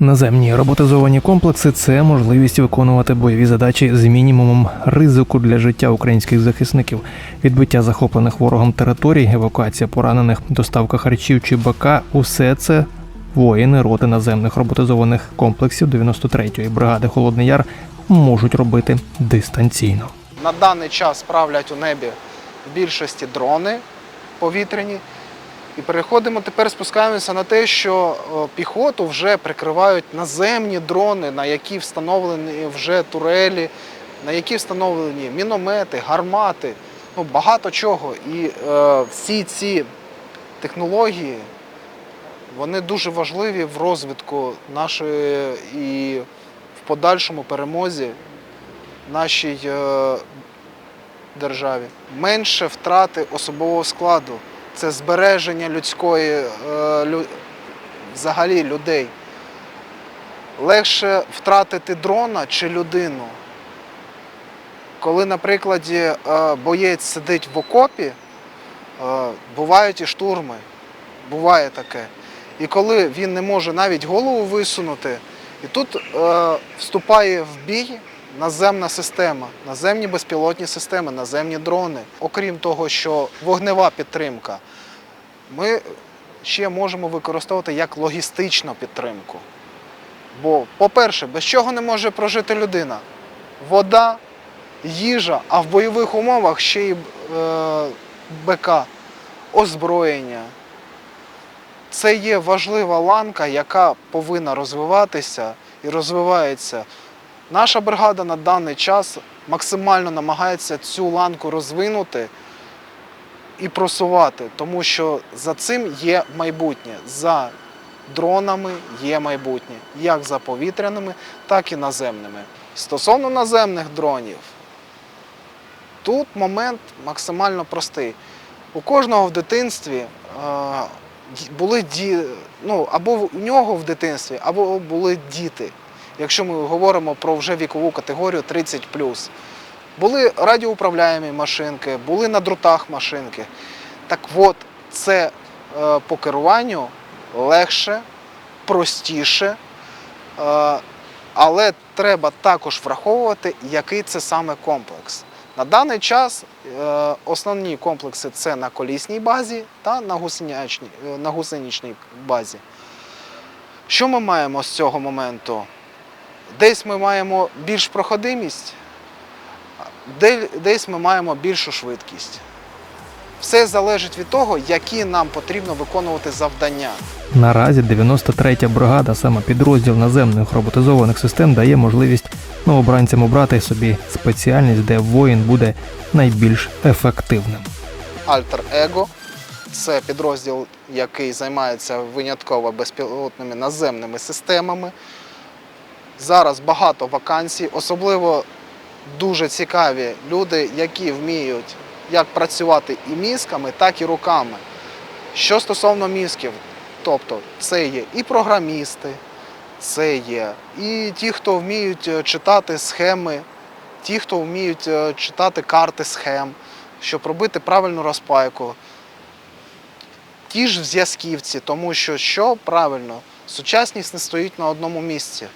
Наземні роботизовані комплекси це можливість виконувати бойові задачі з мінімумом ризику для життя українських захисників, відбиття захоплених ворогом територій, евакуація поранених, доставка харчів чи БК – усе це воїни роти наземних роботизованих комплексів 93-ї бригади Холодний Яр можуть робити дистанційно. На даний час правлять у небі в більшості дрони повітряні. І переходимо тепер спускаємося на те, що піхоту вже прикривають наземні дрони, на які встановлені вже турелі, на які встановлені міномети, гармати, ну багато чого. І е, всі ці технології вони дуже важливі в розвитку нашої і в подальшому перемозі нашій е, державі. Менше втрати особового складу. Це збереження людської е, взагалі людей. Легше втратити дрона чи людину. Коли, наприклад, е, боєць сидить в окопі, е, бувають і штурми. Буває таке. І коли він не може навіть голову висунути, і тут вступає в бій наземна система, наземні безпілотні системи, наземні дрони. Окрім того, що вогнева підтримка, ми ще можемо використовувати як логістичну підтримку. Бо, по-перше, без чого не може прожити людина? Вода, їжа, а в бойових умовах ще й е, БК, озброєння. Це є важлива ланка, яка повинна розвиватися і розвивається. Наша бригада на даний час максимально намагається цю ланку розвинути і просувати, тому що за цим є майбутнє. За дронами є майбутнє, як за повітряними, так і наземними. Стосовно наземних дронів, тут момент максимально простий. У кожного в дитинстві е, були ді... ну, або у нього в дитинстві, або були діти. Якщо ми говоримо про вже вікову категорію 30 Були радіоуправляємі машинки, були на дротах машинки. Так от, це е, по керуванню легше, простіше, е, але треба також враховувати, який це саме комплекс. На даний час е, основні комплекси це на колісній базі та на гусеничній базі. Що ми маємо з цього моменту? Десь ми маємо більш проходимість, десь ми маємо більшу швидкість. Все залежить від того, які нам потрібно виконувати завдання. Наразі 93-я бригада, саме підрозділ наземних роботизованих систем, дає можливість новобранцям обрати собі спеціальність, де воїн буде найбільш ефективним. Alter Ego це підрозділ, який займається винятково безпілотними наземними системами. Зараз багато вакансій, особливо дуже цікаві люди, які вміють як працювати і мізками, так і руками. Що стосовно мізків, тобто це є і програмісти, це є і ті, хто вміють е, читати схеми, ті, хто вміють е, читати карти схем, щоб робити правильну розпайку. Ті ж зв'язківці, тому що що правильно, сучасність не стоїть на одному місці.